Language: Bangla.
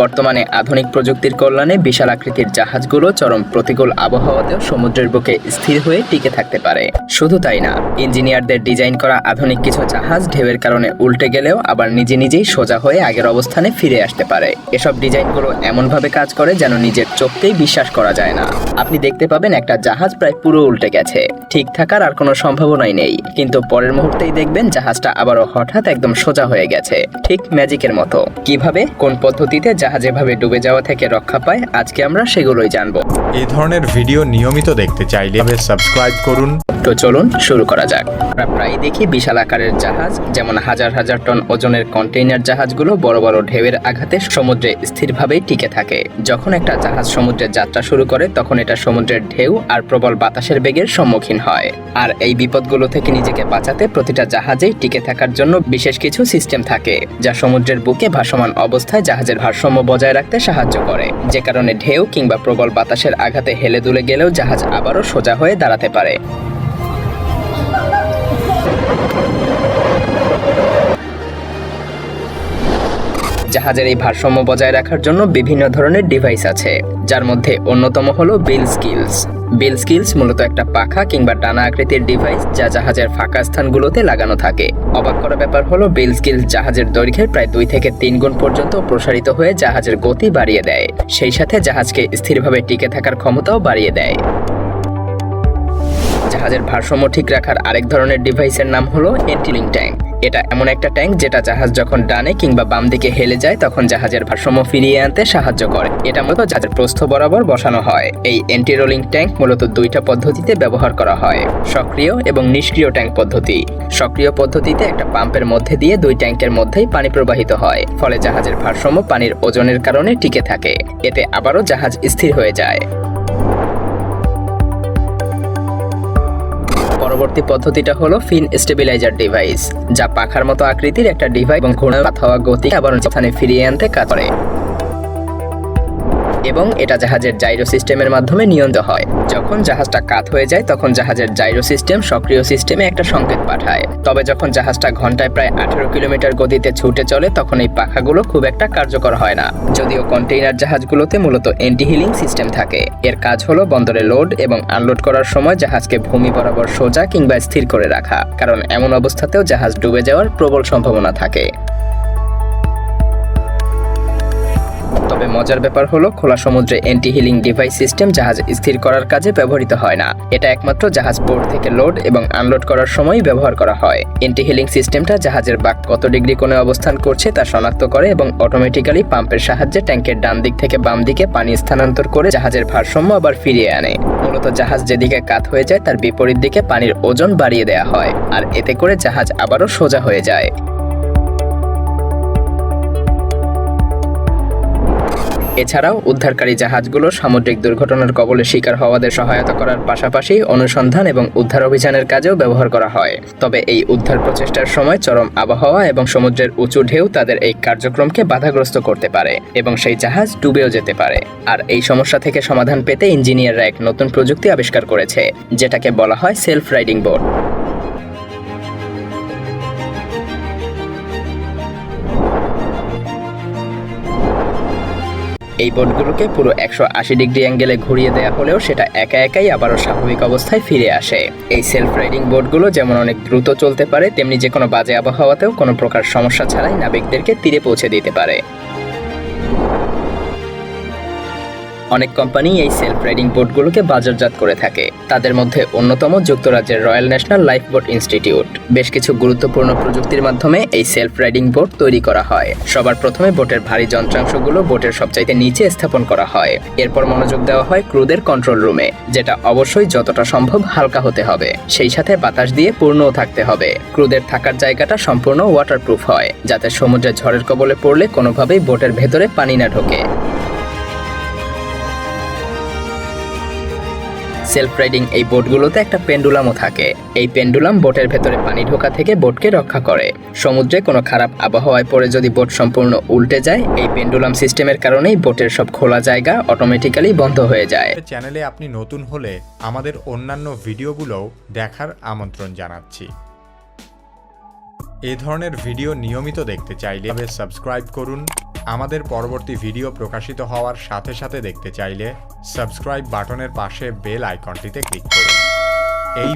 বর্তমানে আধুনিক প্রযুক্তির কল্যাণে বিশাল আকৃতির জাহাজগুলো চরম প্রতিকূল আবহাওয়াতেও সমুদ্রের বুকে স্থির হয়ে টিকে থাকতে পারে। শুধু তাই না, ইঞ্জিনিয়ারদের ডিজাইন করা আধুনিক কিছু জাহাজ ঢেউয়ের কারণে উল্টে গেলেও আবার নিজে নিজেই সোজা হয়ে আগের অবস্থানে ফিরে আসতে পারে। এসব ডিজাইনগুলো এমনভাবে কাজ করে যেন নিজের চোখকেই বিশ্বাস করা যায় না। আপনি দেখতে পাবেন একটা জাহাজ প্রায় পুরো উল্টে গেছে। ঠিক থাকার আর কোনো সম্ভাবনাই নেই। কিন্তু পরের মুহূর্তেই দেখবেন জাহাজটা আবারও হঠাৎ একদম সোজা হয়ে গেছে। ঠিক ম্যাজিকের মতো। কীভাবে? কোন পদ্ধতিতে জাহাজ এভাবে ডুবে যাওয়া থেকে রক্ষা পায় আজকে আমরা সেগুলোই জানব। এই ধরনের ভিডিও নিয়মিত দেখতে চাইলে সাবস্ক্রাইব করুন। তো চলুন শুরু করা যাক। আমরা প্রায় দেখি বিশাল আকারের জাহাজ, যেমন হাজার হাজার টন ওজনের কন্টেইনার জাহাজগুলো বড় বড় ঢেউয়ের আঘাতে সমুদ্রে স্থিরভাবেই টিকে থাকে। যখন একটা জাহাজ সমুদ্রে যাত্রা শুরু করে, তখন এটা সমুদ্রের ঢেউ আর প্রবল বাতাসের বেগের সম্মুখীন হয়। আর এই বিপদগুলো থেকে নিজেকে বাঁচাতে প্রতিটা জাহাজেই টিকে থাকার জন্য বিশেষ কিছু সিস্টেম থাকে, যা সমুদ্রের বুকে ভাসমান অবস্থায় জাহাজের ভারসাম্য বজায় রাখতে সাহায্য করে। যে কারণে ঢেউ কিংবা প্রবল বাতাসের আঘাতে হেলে দুলে গেলেও জাহাজ আবারও সোজা হয়ে দাঁড়াতে পারে। জাহাজের এই ভারসাম্য বজায় রাখার জন্য বিভিন্ন ধরনের ডিভাইস আছে, যার মধ্যে অন্যতম হলো বিল স্কিলস বিল স্কিলস মূলত একটা পাখা কিংবা ডানা আকৃতির ডিভাইস যা জাহাজের ফাঁকা স্থানগুলোতে লাগানো থাকে। অবাক করা ব্যাপার হলো বিল স্কিলস জাহাজের দৈর্ঘ্যের প্রায় দুই থেকে তিন গুণ পর্যন্ত প্রসারিত হয়ে জাহাজের গতি বাড়িয়ে দেয়। সেই সাথে জাহাজকে স্থিরভাবে টিকে থাকার ক্ষমতাও বাড়িয়ে দেয়। জাহাজের ভারসাম্য ঠিক রাখার আরেক ধরনের ডিভাইসের নাম হলো এন্টিলিং ট্যাঙ্ক এটা এমন একটা ট্যাঙ্ক যেটা জাহাজ যখন ডানে কিংবা বাম দিকে হেলে যায়, তখন জাহাজের ভারসাম্য ফিরিয়ে আনতে সাহায্য করে। এটা মূলত জাহাজের প্রস্থ বরাবর বসানো হয়। এই এন্টি রোলিং ট্যাঙ্ক মূলত দুইটা পদ্ধতিতে ব্যবহার করা হয়। সক্রিয় এবং নিষ্ক্রিয় ট্যাঙ্ক পদ্ধতি। সক্রিয় পদ্ধতিতে একটা পাম্পের মধ্যে দিয়ে দুই ট্যাঙ্কের মধ্যেই পানি প্রবাহিত হয়, ফলে জাহাজের ভারসাম্য পানির ওজনের কারণে টিকে থাকে। এতে আবারও জাহাজ স্থির হয়ে যায়। পরবর্তী পদ্ধতিটা হলো ফিন স্টেবিলাইজার ডিভাইস, যা পাখার মতো আকৃতির একটা ডিভাইস এবং ঘোড়া হওয়া গতি আবার স্থানে ফিরিয়ে আনতে কাজ করে। এবং এটা জাহাজের জাইরো সিস্টেমের মাধ্যমে নিয়ন্ত্রিত হয়। যখন জাহাজটা কাত হয়ে যায়, তখন জাহাজের জাইরো সিস্টেম সক্রিয় সিস্টেমে একটা সংকেত পাঠায়। তবে যখন জাহাজটা ঘন্টায় প্রায় আঠেরো কিলোমিটার গতিতে ছুটে চলে, তখন এই পাখাগুলো খুব একটা কার্যকর হয় না। যদিও কন্টেইনার জাহাজগুলোতে মূলত এন্টি হিলিং সিস্টেম থাকে। এর কাজ হলো বন্দরে লোড এবং আনলোড করার সময় জাহাজকে ভূমি বরাবর সোজা কিংবা স্থির করে রাখা। কারণ এমন অবস্থাতেও জাহাজ ডুবে যাওয়ার প্রবল সম্ভাবনা থাকে। মজার ব্যাপার হলো, খোলা সমুদ্রে এন্টি হিলিং ডিভাইস সিস্টেম জাহাজ স্থির করার কাজে ব্যবহৃত হয় না। এটা একমাত্র জাহাজ পোর্ট থেকে লোড এবং আনলোড করার সময় ব্যবহার করা হয়। এন্টি হিলিং সিস্টেমটা জাহাজের বাক কত ডিগ্রি কোণে অবস্থান করছে তা শনাক্ত করে এবং অটোমেটিক্যালি পাম্পের সাহায্যে ট্যাঙ্কের ডান দিক থেকে বাম দিকে পানি স্থানান্তর করে জাহাজের ভারসাম্য আবার ফিরিয়ে আনে। মূলত জাহাজ যেদিকে কাত হয়ে যায়, তার বিপরীত দিকে পানির ওজন বাড়িয়ে দেওয়া হয়। আর এতে করে জাহাজ আবারও সোজা হয়ে যায়। এছাড়াও উদ্ধারকারী জাহাজগুলো সামুদ্রিক দুর্ঘটনার কবলে শিকার হওয়াদের সহায়তা করার পাশাপাশি অনুসন্ধান এবং উদ্ধার অভিযানের কাজেও ব্যবহার করা হয়। তবে এই উদ্ধার প্রচেষ্টার সময় চরম আবহাওয়া এবং সমুদ্রের উঁচু ঢেউ তাদের এই কার্যক্রমকে বাধাগ্রস্ত করতে পারে এবং সেই জাহাজ ডুবেও যেতে পারে। আর এই সমস্যা থেকে সমাধান পেতে ইঞ্জিনিয়াররা এক নতুন প্রযুক্তি আবিষ্কার করেছে, যেটাকে বলা হয় সেলফ রাইডিং বোট। এই বোটগুলোকে পুরো একশো আশি ডিগ্রি অ্যাঙ্গেলে ঘুরিয়ে দেওয়া হলেও সেটা একা একাই আবারও স্বাভাবিক অবস্থায় ফিরে আসে। এই সেলফ রাইডিং বোটগুলো যেমন অনেক দ্রুত চলতে পারে, তেমনি যে কোনো বাজে আবহাওয়াতেও কোনো প্রকার সমস্যা ছাড়াই নাবিকদেরকে তীরে পৌঁছে দিতে পারে। অনেক কোম্পানি এই সেলফ রাইডিং বোটগুলোকে বাজারজাত করে থাকে। তাদের মধ্যে অন্যতম যুক্তরাজ্যের royal national life boat institute বেশ কিছু গুরুত্বপূর্ণ প্রযুক্তির মাধ্যমে এই সেলফ রাইডিং বোট তৈরি করা হয়। সবার প্রথমে বোটের ভারী যন্ত্রাংশগুলো বোটের সবচাইতে নিচে স্থাপন করা হয়। এরপর মনোযোগ দেওয়া হয় ক্রুদের কন্ট্রোল রুমে যেটা অবশ্যই যতটা সম্ভব হালকা হতে হবে। সেই সাথে বাতাস দিয়ে পূর্ণও থাকতে হবে। ক্রুদের থাকার জায়গাটা সম্পূর্ণ ওয়াটারপ্রুফ হয়, যাতে সমুদ্রে ঝড়ের কবলে পড়লে কোনোভাবেই বোটের ভেতরে পানি না ঢোকে। সেলফ রাইডিং এই বোটগুলোতে একটা পেন্ডুলামও থাকে। এই পেন্ডুলাম বোটের ভেতরে পানি ঢোকা থেকে বোটকে রক্ষা করে। সমুদ্রে কোনো খারাপ আবহাওয়ায় পড়ে যদি বোট সম্পূর্ণ উল্টে যায়, এই পেন্ডুলাম সিস্টেমের কারণেই বোটের সব খোলা জায়গা অটোমেটিক্যালি বন্ধ হয়ে যায়। চ্যানেলে আপনি নতুন হলে আমাদের অন্যান্য ভিডিওগুলোও দেখার আমন্ত্রণ জানাচ্ছি। এ ধরনের ভিডিও নিয়মিত দেখতে চাইলে সাবস্ক্রাইব করুন আমাদের পরবর্তী ভিডিও প্রকাশিত হওয়ার সাথে সাথে দেখতে চাইলে সাবস্ক্রাইব বাটনের পাশে বেল আইকনটিতে ক্লিক করুন। এই